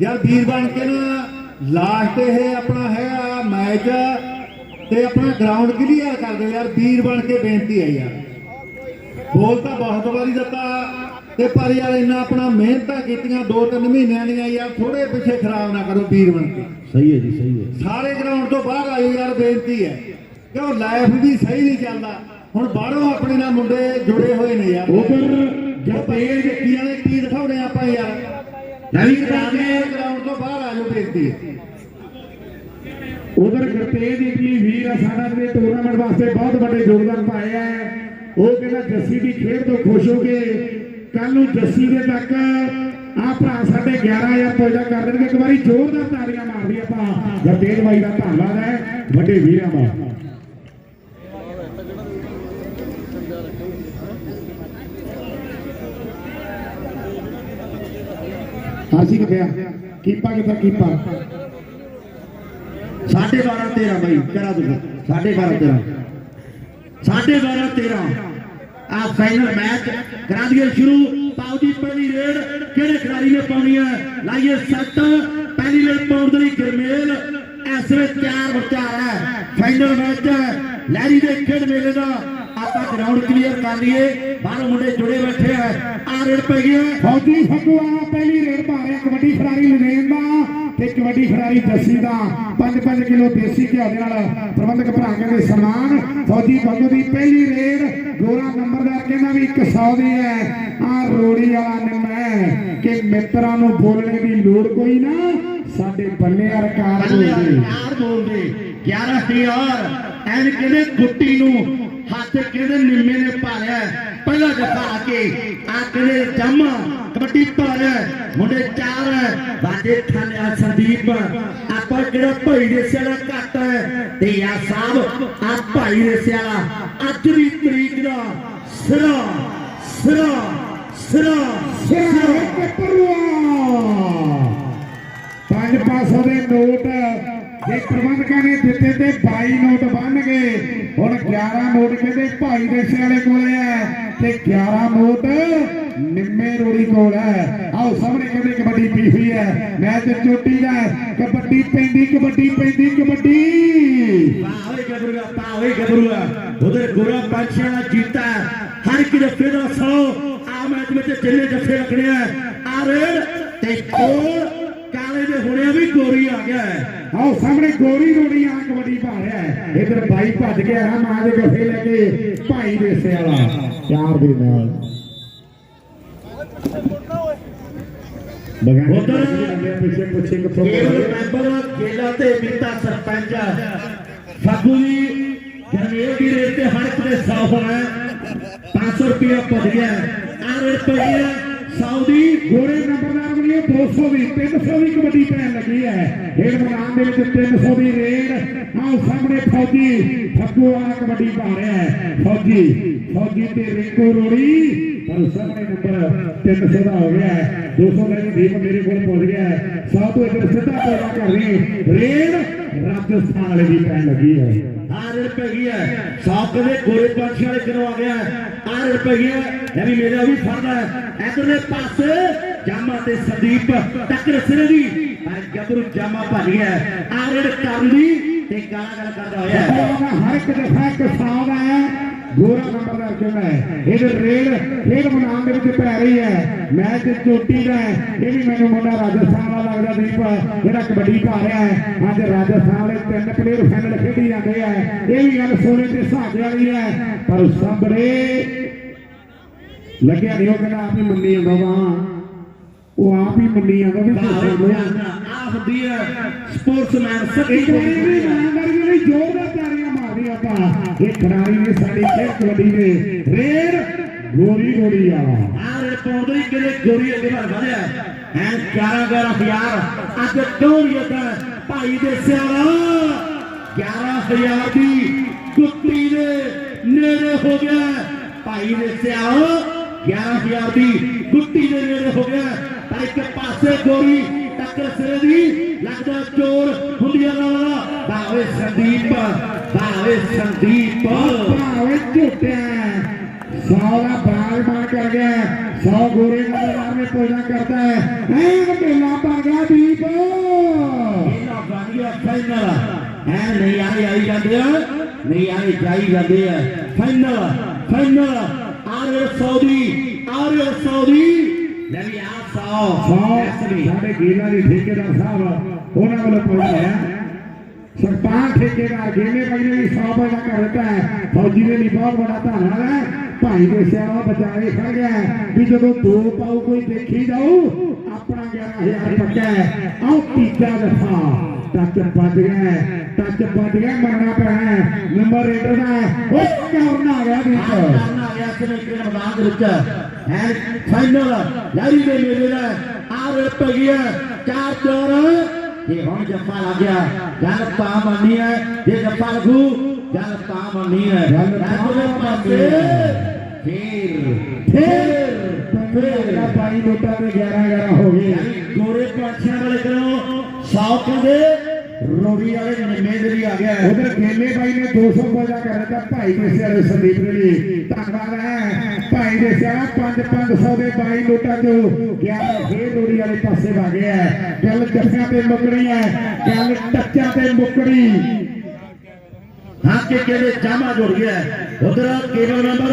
ਯਾਰ ਵੀਰ ਬਣ ਕੇ ਨਾ ਲਾਸਟ ਇਹ ਆਪਣਾ ਹੈਗਾ ਮੈਚ ਤੇ ਆਪਣਾ ਗਰਾਊਂਡ ਕਲੀਅਰ ਕਰ ਦਿਓ ਯਾਰ ਵੀਰ ਬਣ ਕੇ ਬੇਨਤੀ ਹੈ ਯਾਰ। ਬੋਲ ਤਾਂ ਬਹੁਤ ਵਾਰੀ ਦਿੱਤਾ ਤੇ ਪਰ ਯਾਰ ਇੰਨਾ ਆਪਣਾ ਮਿਹਨਤਾਂ ਕੀਤੀਆਂ ਦੋ ਤਿੰਨ ਮਹੀਨਿਆਂ ਦੀਆਂ ਯਾਰ ਥੋੜੇ ਪਿੱਛੇ ਖਰਾਬ ਨਾ ਕਰੋ ਵੀਰ ਬਣ ਕੇ। ਸਹੀ ਹੈ ਜੀ ਸਹੀ ਹੈ। ਸਾਰੇ ਗਰਾਊਂਡ ਤੋਂ ਬਾਹਰ ਆਇਓ ਯਾਰ ਬੇਨਤੀ ਹੈ। ਕਿਉਂ ਲਾਈਫ ਵੀ ਸਹੀ ਨਹੀਂ ਚੱਲਦਾ। ਹੁਣ ਬਾਹਰੋਂ ਆਪਣੇ ਨਾਲ ਮੁੰਡੇ ਜੁੜੇ ਹੋਏ ਨੇ ਯਾਰ। ਉਧਰ ਜਪੇਲ ਜੱਟੀਆਂ ਨੇ ਕੀ ਦਿਖਾਉਣੇ ਆਪਾਂ ਯਾਰ। ਨਹੀਂ ਵੀਰ ਗਰਾਊਂਡ ਤੋਂ ਬਾਹਰ ਆਇਓ ਬੇਨਤੀ ਉਧਰ ਗੁਰਤੇਜ ਇਟਲੀ ਵੀਰ ਸਾਡਾ ਨੇ ਟੂਰਨਾਮੈਂਟ ਵਾਸਤੇ ਬਹੁਤ ਵੱਡੇ ਯੋਗਦਾਨ ਪਾਏ ਆ। ਉਹ ਕਹਿੰਦਾ, ਜੱਸੀ ਦੀ ਖੇਡ ਤੋਂ ਖੁਸ਼ ਹੋ ਕੇ ਕੱਲ ਨੂੰ ਜੱਸੀ ਦੇ ਤੱਕ ਆ ਭਰਾ ਸਾਡੇ 11000 ਪੁਆਇੰਟ ਕਰ ਦੇਣਗੇ। ਇੱਕ ਵਾਰੀ ਜ਼ੋਰਦਾਰ ਤਾਲੀਆਂ ਮਾਰਦੀ ਆਪਾਂ ਗੁਰਤੇਜ ਬਾਈ ਦਾ ਧੰਨਵਾਦ ਹੈ। ਵੱਡੇ ਵੀਰਾਂ ਦਾ। फांसी कितने कीपा कितना कीपा साढ़े बारह तेरह भाई करा दो साढ़े बारह तेरह साढ़े बारह तेरह आप फाइनल मैच करा दिए शुरू पाओ जी पहली रेड केड़े खिलाड़ी ने पानी है लाइए सट पहली रेड पाउंड दी गरमेल इस वे तैयार बचा है फाइनल मैच है लहरी के खेड मेले का ਆਪਾਂ ਗਰਾਊਂਡ ਕਲੀਅਰ ਕਰ ਲਈਏ। ਬਾਹਰੋਂ ਮੁੰਡੇ ਜੁੜੇ ਬੈਠੇ ਆ। ਆ ਰੇਡ ਪੈ ਹੈ ਫੌਜੀ ਫਕੂਆ ਪਹਿਲੀ ਰੇਡ ਪਾ ਰਿਹਾ ਕਬੱਡੀ ਖਿਡਾਰੀ ਲਨੇਨ ਦਾ ਤੇ ਕਬੱਡੀ ਖਿਡਾਰੀ ਜੱਸੀ ਦਾ। 5-5 ਕਿਲੋ ਦੇਸੀ ਘਿਓ ਦੇ ਨਾਲ ਪ੍ਰਬੰਧਕ ਭਰਾ ਕਹਿੰਦੇ ਸਨਮਾਨ। ਫੌਜੀ ਫਕੂ ਦੀ ਪਹਿਲੀ ਰੇਡ ਗੋਰਾ ਨੰਬਰਦਾਰ ਕਹਿੰਦਾ ਵੀ 100 ਦੀ ਹੈ। ਆ ਰੋੜੀ ਵਾਲਾ ਨਿੰਮੈ ਕਿ ਮਿੱਤਰਾਂ ਨੂੰ ਬੋਲਣੇ ਦੀ ਲੋੜ ਕੋਈ ਨਾ। ਸਾਡੇ ਬੱਲੇ ਰਕਾਰ ਬੱਲੇ ਬੋਲਦੇ। ਯਾਰ ਬੋਲਦੇ। 11000 ਐਨ ਕਹਿੰਦੇ ਗੁੱਟੀ ਨੂੰ ਹੱਥ ਕਹਿੰਦੇ ਨਿੰਮੇ ਨੇ ਭਾਲਿਆ ਪਹਿਲਾ ਜੱਫਾ ਆ ਕੇ ਆ ਕਹਿੰਦੇ ਜੰਮ ਕਬੱਡੀ ਭਾਲਿਆ ਮੁੰਡੇ ਚਾਰ ਹੈ ਬਾਡੇ ਖਾਨੇ ਆ ਸੰਦੀਪ ਆਪਾਂ ਕਿਹੜਾ ਭਾਈ ਦੇ ਸਿਆਲਾ ਘੱਟ ਹੈ ਤੇ ਯਾ ਸਾਹਿਬ ਆ ਭਾਈ ਦੇ ਸਿਆਲਾ ਅੱਜ ਦੀ ਤਰੀਕ ਦਾ ਸਿਰਾ ਸਿਰਾ ਸਿਰਾ ਸਿਰ ਇੱਕ ਪਰਵਾ ਪੰਜ 500 ਦੇ ਨੋਟ ਜੇ ਪ੍ਰਬੰਧਕਾਂ ਨੇ ਦਿੱਤੇ ਤੇ 22 ਨੋਟ ਬਣ ਗਏ ਹੁਣ 11 ਨੋਟ ਕਹਿੰਦੇ ਭਾਈ ਦੇਸੇ ਵਾਲੇ ਕੋਲੇ ਹੈ ਤੇ 11 ਨੋਟ ਨਿੰਮੇ ਰੋੜੀ ਕੋਲ ਹੈ ਆਓ ਸਾਹਮਣੇ ਕਹਿੰਦੇ ਕਬੱਡੀ ਪੀ ਹੋਈ ਹੈ ਮੈਚ ਚੋਟੀ ਦਾ ਹੈ। ਕਬੱਡੀ ਪੈਂਦੀ ਕਬੱਡੀ ਪੈਂਦੀ ਕਬੱਡੀ ਪਾਵੇ ਗੱਭਰੂਆ ਪਾਵੇ ਗੱਭਰੂਆ ਉਧਰ ਗੋਰਾ ਪੰਛੀਆਂ ਦਾ ਜੀਤਾ ਹੈ। ਹਰ ਇੱਕ ਜੱਫੇ ਦਾ ਸੌ ਆ ਮੈਚ ਵਿੱਚ ਜਿੰਨੇ ਜੱਫੇ ਲੱਗਣੇ ਆ ਆ ਰੇਡ ਤੇ ਕੋਲ ਕਾਲੇ ਦੇ ਹੁਣੇ ਵੀ ਗੋਰੀ ਆ ਗਿਆ ਹੈ ਆਓ ਸਾਹਮਣੇ ਗੋਰੀ ਰੋੜੀ ਆ ਕਬੱਡੀ ਪਾ ਰਿਹਾ ਹੈ ਇਧਰ ਬਾਈ ਭੱਜ ਗਿਆ ਹੈ ਮਾਂ ਦੇ ਗੱਫੇ ਲੈ ਕੇ ਭਾਈ ਦੇਸੇ ਵਾਲਾ ਪਿਆਰ ਦੇ ਨਾਲ ਬਗਾਨੇ ਉੱਧਰ ਪਿੱਛੇ ਪੁੱਛੇ ਕਿੱਥੋਂ ਕੇਵਲ ਮੈਂਬਰ ਗੇਲਾ ਤੇ ਮੀਤਾ ਸਰਪੰਚ ਫਾਗੂ ਦੀ ਗਰਮੇਲ ਦੀ ਰੇਟ ਤੇ ਹਰ ਇੱਕ ਦੇ 100 ਹੋਣਾ 500 ਰੁਪਇਆ ਭੱਜ ਗਿਆ ਆ ਰੇਟ ਪਈ ਹੈ 100 ਦੀ ਗੋਰੇ ਨੰਬਰਦਾਰ ਬਣੀ 200 ਦੀ 300 ਦੀ ਕਬੱਡੀ ਪੈਣ ਲੱਗੀ ਹੈ। ਖੇਡ ਮੈਦਾਨ ਦੇ ਵਿੱਚ 300 ਦੀ ਰੇਡ ਆਓ ਸਾਹਮਣੇ ਫੌਜੀ, ਫੱਗੂ ਵਾਲਾ ਕਬੱਡੀ ਪਾ ਰਿਹਾ ਹੈ। ਫੌਜੀ ਫੌਜੀ ਤੇ ਰਿੰਕੂ ਰੋੜੀ, ਪਰ ਸਾਹਮਣੇ ਨੰਬਰ 300 ਦਾ ਹੋ ਗਿਆ ਹੈ। 200 ਦਾ ਦੀਪ ਮੇਰੇ ਕੋਲ ਪਹੁੰਚ ਗਿਆ ਹੈ। ਸੌ ਤੋਂ ਇੱਧਰ ਸਿੱਧਾ ਪੌੜਾ ਕਰ ਰਹੀ ਰੇਡ ਰਾਜਸਥਾਨ ਵਾਲੇ ਦੀ ਪੈਣ ਲੱਗੀ ਹੈ। ਆ ਰੇਟ ਪੈ ਗਈ ਹੈ। ਸਾਫ਼ ਕਦੇ ਗੋਰੇ ਪੰਛੀ ਵਾਲੇ ਕਿਨੋਂ ਆ ਗਿਆ ਆ ਰੇਟ ਪੈ ਗਿਆ ਇਹ ਵੀ ਮੇਰਾ ਵੀ ਫੜਦਾ ਹੈ। ਇਧਰਲੇ ਪਾਸੇ ਜਾਮਾ ਤੇ ਸੰਦੀਪ ਟੱਕਰ ਸਿਰੇ ਦੀ। ਪਰ ਗੱਭਰੂ ਜਾਮਾ ਭੱਜ ਗਿਆ ਆ ਰੇਟ ਕਰਨ ਦੀ ਤੇ ਗਾਲਾਂ ਗੱਲ ਕਰਦਾ ਹੋਇਆ ਹੈ। ਦਾ ਹਰ ਇੱਕ ਦਫਾ ਇੱਕ ਸਾਲ ਦਾ ਹੈ। ਗੋਰਾ ਨੰਬਰਦਾਰ ਕਹਿੰਦਾ ਹੈ। ਇਹ ਰੇਡ ਖੇਡ ਮੈਦਾਨ ਦੇ ਵਿੱਚ ਪੈ ਰਹੀ ਹੈ। ਮੈਚ ਚੋਟੀ ਦਾ ਇਹ ਵੀ ਮੈਨੂੰ ਮੁੰਡਾ ਰਾਜਸਥਾਨ ਵਾਲਾ ਲੱਗਦਾ ਦੀਪ ਜਿਹੜਾ ਕਬੱਡੀ ਪਾ ਰਿਹਾ ਹੈ। ਅੱਜ ਰਾਜਸਥਾਨ ਵਾਲੇ ਤਿੰਨ ਪਲੇਅਰ ਫਾਈਨਲ ਖੇਡੀ ਜਾਂਦੇ ਆ। ਇਹ ਵੀ ਗੱਲ ਸੋਨੇ ਤੇ ਸੁਹਾਗੇ ਵਾਲੀ ਹੈ ਪਰ ਸਾਹਮਣੇ ਲੱਗਿਆ ਨਹੀਂ ਉਹ ਕਹਿੰਦਾ ਆਪ ਹੀ ਮੰਨੀ ਜਾਂਦਾ ਵਾ। ਉਹ ਆਪ ਹੀ ਮੰਨੀ ਜਾਂਦਾ ਵੀ ਤੁਸੀਂ ਲੋ ਆ ਹੁੰਦੀ ਹੈ। ਸਪੋਰਟਸਮੈਨ ਸਕੀ ਇੱਕ ਵਾਰੀ ਵੀ ਇਮਾਨਦਾਰੀ ਲਈ ਜ਼ੋਰਦਾਰ ਤਾੜੀਆਂ ਮਾਰਦੇ ਆਪਾਂ ਇਹ ਖਿਡਾਰੀ ਨੇ ਸਾਡੀ ਖੇਡ ਕਬੱਡੀ ਦੇ ਰੇਡ ਗੋਰੀ ਗੋਰੀ ਆ ਆ ਰੇਟ ਪਾਉਂਦੇ ਹੀ ਕਿਤੇ ਗੋਰੀ ਅੱਗੇ ਵੱਲ ਵਧਿਆ। ਐ 11 11000 ਅੱਜ ਦੌੜੀਏ ਤਾਂ ਭਾਈ ਦੇ ਸਿਆਲਾ। 11000 ਦੀ ਕੁੱਤੀ ਦੇ ਨੇੜੇ ਹੋ ਗਿਆ। ਭਾਈ ਦੇ ਸਿਆਲਾ 11000 ਦੀ ਕੁੱਤੀ ਦੇ ਨੇੜੇ ਹੋ ਗਿਆ। ਤਾਂ ਇੱਕ ਪਾਸੇ ਗੋਰੀ ਟੱਕਰ ਸਿਰੇ ਦੀ। ਲੱਗਦਾ ਚੋਰ ਹੁੰਦੀਆਂ ਵਾਲਾ ਭਾਵੇਂ ਸੰਦੀਪ ਭਾਵੇਂ ਸੰਦੀਪ ਭਾਵੇਂ ਝੂਟਿਆ ਸੌ ਦਾ ਮਾਰ ਕਰ ਗਿਆ ਸੌ ਗੋਰੇ ਨੰਬਰਦਾਰ ਨੇ ਪੂਜਾ ਕਰਦਾ ਹੈ ਐ ਵਕੀਲਾ ਪਾ ਗਿਆ ਦੀਪ ਇਹਨਾਂ ਬਣ ਗਿਆ ਫਾਈਨਲ ਐ ਨਹੀਂ ਆਏ ਆਈ ਜਾਂਦੇ ਆ ਨਹੀਂ ਆਏ ਜਾਈ ਜਾਂਦੇ ਆ ਫਾਈਨਲ ਫਾਈਨਲ ਆਰੇ ਸੌਦੀ ਆਰੇ ਸੌਦੀ ਲੈ ਵੀ ਆ ਸੌ ਸੌ ਸਾਡੇ ਗੀਲਾ ਦੀ ਠੇਕੇਦਾਰ ਸਾਹਿਬ ਉਹਨਾਂ ਵੱਲੋਂ ਪਹੁੰਚਿਆ सरपाल ठेकेदार गेमे बजने की सौ बजा का रहता है, फौजी ने निभाव बढ़ाता हाल है भाई के सेवा बचाए खड़ गया भी जब दो पाऊ कोई देखी जाऊ अपना ग्यारह हज़ार पक्का है। आओ तीजा दफ़ा टच बज गए टच बज गए मरना पैना नंबर रेडर का ओए कौन आ गया बीच कौन आ गया किने किने फाइनल लारी दे मेले दा आ रप गया चार चौरा। ਦਾ ਪੈ ਇਹ ਹੁਣ ਜੱਫਾ ਲੱਗ ਗਿਆ ਗੱਲ ਤਾਂ ਮੰਨੀ ਹੈ ਇਹ ਜੱਫਾ ਲੱਗੂ ਗੱਲ ਤਾਂ ਮੰਨੀ ਹੈ ਤਾਂ ਗੱਲ ਪਾਸੇ ਫੇਰ ਫੇਰ ਫੇਰ ਬਾਈ ਨੋਟਾਂ ਦੇ 11 11 ਹੋ ਗਏ ਗੋਰੇ ਪਾਛਿਆਂ ਵਾਲੇ ਕਰੋ 100 ਕਹਿੰਦੇ ਰੋੜੀ ਵਾਲੇ ਨਿੰਮੇ ਦੇ ਵੀ ਆ ਗਿਆ ਹੈ। ਉਧਰ ਗੇਲੇ ਬਾਈ ਨੇ 200 ਰੁਪਏ ਦਾ ਕਰ ਦਿੱਤਾ ਭਾਈ ਦੇ ਸਿਆਲੇ ਸੰਦੀਪ ਦੇ ਲਈ। ਧੰਨਵਾਦ ਹੈ। ਭਾਈ ਦੇ ਸਿਆਲਾ 5 500 ਦੇ ਬਾਈ ਨੋਟਾਂ ਚੋਂ 11 ਫੇਰ ਰੋੜੀ ਵਾਲੇ ਪਾਸੇ ਵਾ ਗਿਆ ਗੱਲ ਜੱਫਿਆਂ ਤੇ ਮੁੱਕਣੀ ਹੈ। ਗੱਲ ਟੱਚਾਂ ਤੇ ਮੁੱਕਣੀ। ਹਾਂ ਕਿ ਕਿਹੜੇ ਜਾਮਾ ਜੁੜ ਗਿਆ ਉਧਰ ਕੇਵਲ ਨੰਬਰ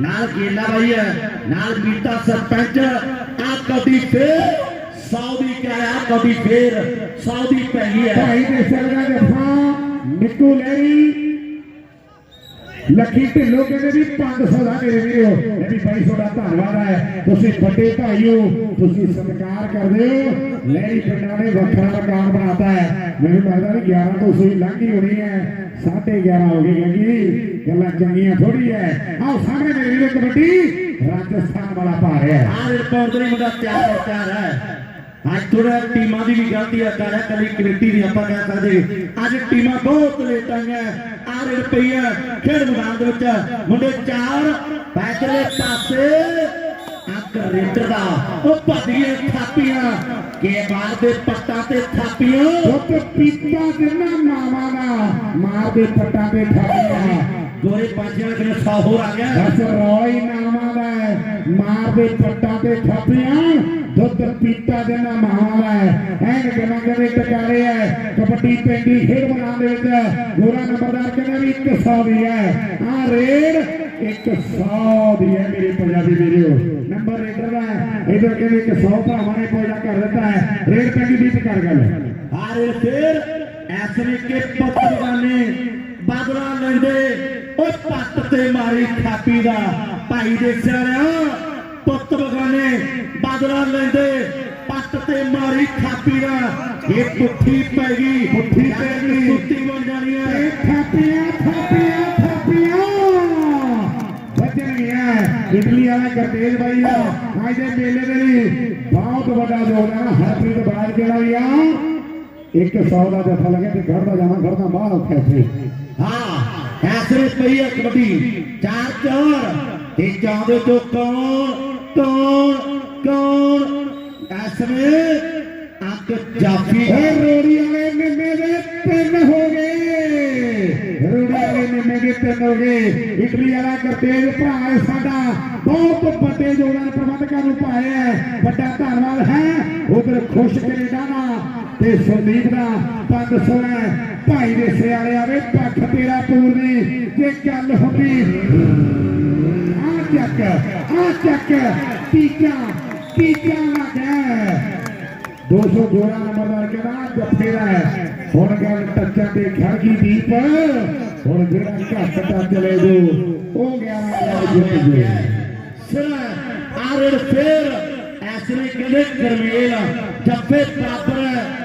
ਨਾਲ ਕੇਲਾ ਬਾਈ ਹੈ। ਨਾਲ ਮੀਤਾ ਸਰਪੰਚ। ਆ ਕਦੀ ਫੇਰ सऊदी क्या कभी फिर सऊदी पहली है निकू लेरी लखी ढिलो कहते भी पाँच सौ का मेरे हो। मैं भी बड़ी थोड़ा धनबाद है। तुम बड़े भाई हो तुम सत्कार कर रहे हो। लहरी पिंडा ने वक्रा मकान बनाता है। मैं लगता भी ग्यारह तो सू लंघ ही होनी है साढ़े ग्यारह हो गए क्योंकि गल चंगी थोड़ी है आओ सामने मेरे वीरो कबड्डी राजस्थान वाला पा रहा है मुझे प्यार है प्यार है ਅੱਜ ਥੋੜਾ ਟੀਮਾਂ ਦੀ ਵੀ ਗਲਤੀ ਆ ਕਰ ਕਲੀ ਕਮੇਟੀ ਦੀ ਆਪਾਂ ਕਹਿ ਸਕਦੇ ਅੱਜ ਟੀਮਾਂ ਬਹੁਤ ਲੇਟ ਆਈਆਂ ਆਹ ਰੁਪਈਆ ਖੇਡ ਮੈਦਾਨ ਦੇ ਵਿੱਚ ਮੁੰਡੇ ਚਾਰ ਬੈਠਲੇ ਪਾਸੇ ਅੱਕ ਰੇਟਰ ਦਾ, ਉਹ ਭੱਜੀਆਂ ਥਾਪੀਆਂ ਕੇ ਬਾਲ ਦੇ ਪੱਟਾਂ ਤੇ ਥਾਪੀਆਂ ਦੁੱਧ ਪੀਤਾ ਜਿੰਨਾ ਮਾਵਾ ਦਾ ਮਾਰ ਦੇ ਪੱਟਾਂ ਤੇ ਖਾਪੀਆਂ ਗੋਰੇ ਪਾਸਿਆਂ ਦੇ ਸੌ ਹੋਰ ਆ ਗਿਆ ਬਸ ਰੋਈ ਨਾਮਾਂ ਦਾ ਹੈ, ਮਾਰ ਦੇ ਪੱਟਾਂ ਤੇ ਥਾਪੀਆਂ ਦੁੱਧ ਪੀਤਾ ਦੇ ਨਾ ਮਾਵਾਂ ਦਾ ਹੈ ਐਨ ਗੱਲਾਂ ਕਹਿੰਦੇ ਟਕਾਰੇ ਹੈ ਕਬੱਡੀ ਪੈਂਦੀ ਖੇਡ ਮੈਦਾਨ ਦੇ ਵਿੱਚ ਗੋਰਾ ਨੰਬਰਦਾਰ ਕਹਿੰਦਾ ਵੀ 100 ਦੀ ਹੈ ਆ ਰੇਡ 100 ਦੀ ਹੈ ਮੇਰੇ ਪੰਜਾਬੀ ਵੀਰੋ ਨੰਬਰ ਰੇਡਰ ਦਾ ਇਧਰ ਕਹਿੰਦੇ 100 ਭਰਾਵਾਂ ਨੇ ਪੋਜਾ ਕਰ ਦਿੱਤਾ ਹੈ ਰੇਡ ਪੈਂਦੀ ਦੀ ਕਰ ਗੱਲ ਹਾਰੇ ਫੇਰ ਐਸਨੇ ਕੇ ਪੱਤਰਵਾਨੇ ਪੱਟ ਤੇ ਮਾਰੀ ਥਾਪੀ ਦਾ ਭਾਈ ਦੇ ਸਿਆਣਿਆ ਪੁੱਤ ਬਗਾਨੇ ਬਾਦਲਾ ਲੈਂਦੇ ਪੱਟ ਤੇ ਮਾਰੀ ਥਾਪੀ ਦਾ ਇਹ ਪੁੱਠੀ ਪੈ ਗਈ ਪੁੱਠੀ ਪੈ ਗਈ। ਸੁੱਤੀ ਬਣ ਜਾਣੀ ਇਹ ਹੈ ਥਾਪੀਆਂ ਥਾਪੀਆਂ ਥਾਪੀਆਂ ਵੱਜਣ ਗਿਆ ਇਟਲੀ ਵਾਲਾ ਕਰਤੇਜ ਬਾਈ ਦਾ ਅੱਜ ਦੇ ਮੇਲੇ ਦੇ ਲਈ ਬਹੁਤ ਵੱਡਾ ਯੋਗਦਾਨ ਹਰਪ੍ਰੀਤ ਬਾਜ ਜਿਹੜਾ ਵੀ ਆ 100 ਦਾ ਜੱਫਾ ਲੱਗਿਆ ਤੇ ਘਰ ਦਾ ਜਾਣਾ ਘਰ ਦਾ ਬਾਹਰ ਔਖਾ ਸੀ ਹਾਂ आश्रित पहिया कबड्डी चार चार तीन चार जो कौन कौन कौन आश्रित आपके जाफी है रोड़ी वाले में मेरे पेन हो गए रोड़ी वाले में मेरे पेन हो गए इटली वाला करतेज तेज है साडा बहुत पते जोड़न प्रबंधक रूप आया है बड़ा धन्यवाद है उधर खुश करेगा ना ਤੇ ਸੰਦੀਪ ਦਾ 500 ਹੈ ਭਾਈ ਦੇ ਸਿਆਲੇ ਆਵੇ ਪੱਖ ਤੇਰਾ ਪੂਰਨੀ ਜੇ ਗੱਲ ਹੁੰਦੀ ਆ ਚੱਕ ਆ ਚੱਕ ਤੀਜਾ ਤੀਜਾ ਲੱਗਾ 200 ਜੋੜਾ ਨੰਬਰਦਾਰ ਕਹਿੰਦਾ ਜੱਫੇ ਦਾ ਹੈ ਹੁਣ ਗੱਲ ਟੱਚਾਂ ਤੇ ਖੜ ਗਈ ਦੀਪ ਹੁਣ ਜਿਹੜਾ ਘੱਟ ਟੱਚ ਲੈ ਜੋ ਉਹ ਗਿਆ ਜਿੱਤ ਗਿਆ ਸਿਰ ਆਰੜ ਫੇਰ ਐਸਨੇ ਕਹਿੰਦੇ ਕਰਮੇਲ ਜੱਫੇ ਬਰਾਬਰ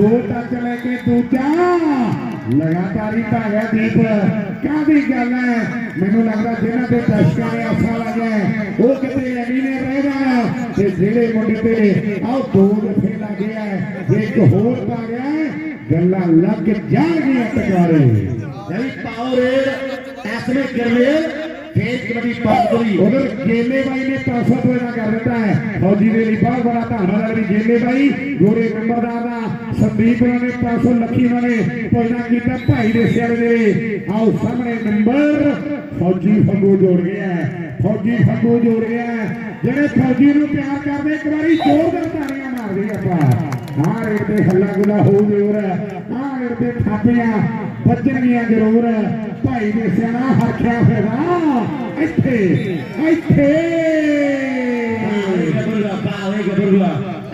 ਦੋ ਟੱਚ ਲੈ ਕੇ ਦੂਜਾ। ਲਗਾਤਾਰੀ ਭਾਗਿਆ ਦੀਪ ਕਾਹਦੀ ਗੱਲ ਹੈ? ਮੈਨੂੰ ਲੱਗਦਾ ਜਿਹਨਾਂ ਤੇ ਦਰਸ਼ਕਾਂ ਨੇ ਆਸਾ ਲਾਇਆ ਉਹ ਕਿਤੇ ਐਵੇਂ ਨੇ ਰਹਿ ਜਾਣਾ। ਤੇ ਜਿਹੜੇ ਮੁੰਡੇ ਤੇ, ਆਹ ਦੋ ਦਫੇ ਲੱਗਿਆ ਹੈ, ਜੇ ਇੱਕ ਹੋਰ ਪਾ ਗਿਆ ਗੱਲਾਂ ਲੱਗ ਜਾਣਗੀਆਂ ਟਕਾਰੇ ਨਹੀਂ ਪਾਓ ਰੇਡ ਗਰਮੇਲ ਫੇਰ ਕਬੱਡੀ ਪਾਉਣੀ ਉਧਰ ਗੇਲੇ ਬਾਈ ਨੇ 500 ਰੁਪਏ ਦਾ ਕਰ ਦਿੱਤਾ ਹੈ। ਫੌਜੀ ਦੇ ਲਈ ਬਹੁਤ ਬੜਾ ਧੰਨਵਾਦ ਹੈ ਵੀ ਗੇਲੇ ਬਾਈ ਗੋਰੇ ਦਾ ਸੰਦੀਪ ਨੇ 500 ਲੱਖੀ ਨੇ ਪਹਿਲਾਂ ਕੀਤਾ ਭਾਈ ਦੇ ਸਿਆਲੇ ਦੇ ਆਓ ਸਾਹਮਣੇ ਨੰਬਰ। ਫੌਜੀ ਫੰਗੂ ਜੋੜ ਗਿਆ ਫੌਜੀ ਫੰਗੂ ਜੋੜ ਗਿਆ ਜਿਹੜੇ ਫੌਜੀ ਨੂੰ ਪਿਆਰ ਕਰਦੇ, ਇੱਕ ਵਾਰੀ ਜ਼ੋਰਦਾਰ ਤਾੜੀਆਂ ਮਾਰਦੇ ਆਪਾਂ। ਹਾਂ ਰੇਡ ਤੇ ਹੱਲਾ ਗੁੱਲਾ ਹੋਊ ਜ਼ਰੂਰ ਹਾਂ। ਰੇਡ ਤੇ ਥਾਪੀਆਂ। ਵੱਜਣਗੀਆਂ ਜ਼ਰੂਰ। ਭਾਈ ਦੇ ਸਿਆਣਾ ਹਰਖਿਆ ਫੇਰਾ ਇੱਥੇ ਇੱਥੇ। ਗੱਭਰੂਆ ਪਾਵੇ ਗੱਭਰੂਆ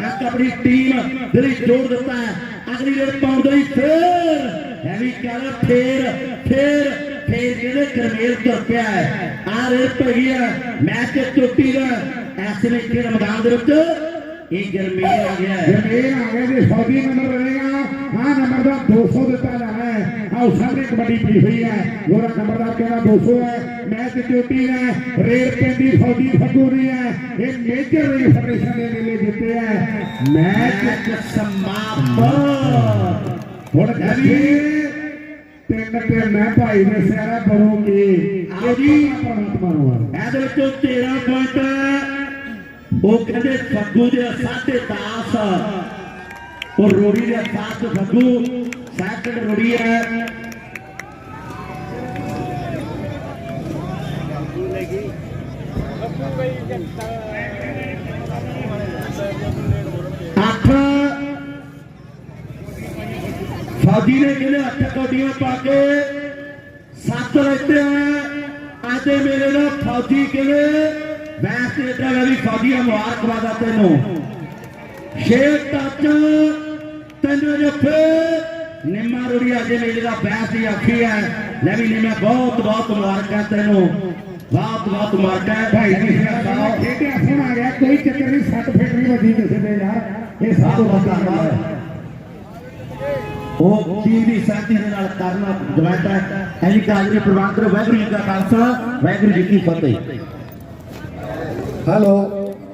ਆ ਆਪਣੀ ਟੀਮ ਜਿਹੜੀ ਜੋੜ ਦਿੱਤਾ ਹੈ। ਅਗਲੀ ਰੇਡ ਪਾਉਣ ਦੇ ਫੇਰ ਹੈਵੀ ਕਰ ਫੇਰ ਫੇਰ ਫੇਰ ਜਿਹੜੇ ਗਰਮੇਲ ਤੁਰ ਪਿਆ ਹੈ। ਆ ਰੇਡ ਪਈ ਹੈ। ਮੈਚ ਚੋਟੀ ਦਾ। ਐਸਨੇ ਖੇਡ ਮੈਦਾਨ ਦੇ ਵਿੱਚ ਇਹ ਗਰਮੇਲ ਆ ਗਿਆ ਹੈ ਜਮੇਰ ਆ ਗਿਆ ਜੀ ਫੌਜੀ ਨੰਬਰ ਰਹੇਗਾ ਹਾਂ ਨੰਬਰ ਦਾ 200 ਦਿੱਤਾ ਜਾਣਾ ਹੈ ਆਓ ਸਾਹਮਣੇ ਕਬੱਡੀ ਪਈ ਹੋਈ ਹੈ ਗੋਰਾ ਨੰਬਰਦਾਰ ਕਹਿੰਦਾ 200 ਹੈ ਮੈਚ ਚੋਟੀ ਹੈ ਰੇਡ ਪੈਂਦੀ ਫੌਜੀ ਫੱਗੂ ਨਹੀਂ ਹੈ ਇਹ ਮੇਜਰ ਲੀਗ ਫੈਡਰੇਸ਼ਨ ਦੇ ਮੇਲੇ ਜਿੱਤੇ ਹੈ ਮੈਚ ਮੈਚ ਸਮਾਪਤ ਹੁਣ ਕਰੀ ਤਿੰਨ ਤੇ ਮੈਂ ਭਾਈ ਨੇ ਸਿਆਰਾ ਕਰੂੰਗੀ ਆਓ ਜੀ। ਪਰਮਾਤਮਾ ਨੂੰ ਇਹਦੇ ਵਿੱਚੋਂ 13 ਪੁਆਇੰਟ ਉਹ ਕਹਿੰਦੇ ਫੱਗੂ ਦੇ 10.5 ਉਹ ਰੋੜੀ ਦੇ 7 ਫੱਗੂ ਸੈਕੰਡ ਰੋੜੀ ਹੈ ਅੱਠ ਫੌਜੀ ਨੇ ਕਹਿੰਦੇ ਅੱਠ ਕੋਡੀਆਂ ਪਾ ਕੇ ਸੱਤ ਲੈਤੇ ਆ ਅੱਜ ਦੇ ਮੇਰੇ ਦਾ ਫੌਜੀ ਕਹਿੰਦੇ ਵੈਸ ਇਦਾਂ ਦਾ ਵੀ ਫੌਜੀ ਆ ਮੁਬਾਰਕਬਾਦ ਆ ਤੈਨੂੰ। ਛੇ ਟੱਚ ਤੈਨੂੰ ਜੱਫੇ ਨਿੰਮਾ ਰੋੜੀ ਅੱਜ ਦੇ ਮੇਰੇ ਦਾ ਵੈਸ ਹੀ ਆਖੀ ਹੈ। ਲੈ ਵੀ ਨਿੰਮਾ ਬਹੁਤ ਬਹੁਤ ਮੁਬਾਰਕਾਂ ਤੈਨੂੰ। ਬਹੁਤ ਬਹੁਤ ਮੁਬਾਰਕਾਂ ਭਾਈ ਭਾਈ ਜੀ। ਜੀ ਸਿਆਰਾ ਖੇਡਿਆ ਫੋਨ ਆ ਗਿਆ ਕੋਈ ਚੱਕਰ ਨਹੀਂ ਸੱਟ ਫੇਟ ਨਹੀਂ ਵੱਜੀ ਕਿਸੇ ਦੇ ਯਾਰ। ਇਹ ਸਭ ਤੋਂ ਵੱਡਾ ਕੰਮ ਹੈ। ਉਹ ਟੀਮ ਦੀ ਸਾਥੀ ਦੇ ਨਾਲ ਕਰਨਾ ਜਵਾਇਤਾ ਹੈ। ਐਨੀ ਕਾਜ ਦੇ ਪ੍ਰਵਾਨ ਕਰੋ। ਵਾਹਿਗੁਰੂ ਜੀ ਕਾ ਖਾਲਸਾ ਵਾਹਿਗੁਰੂ ਜੀ ਕੀ ਫਤਿਹ। 哈喽。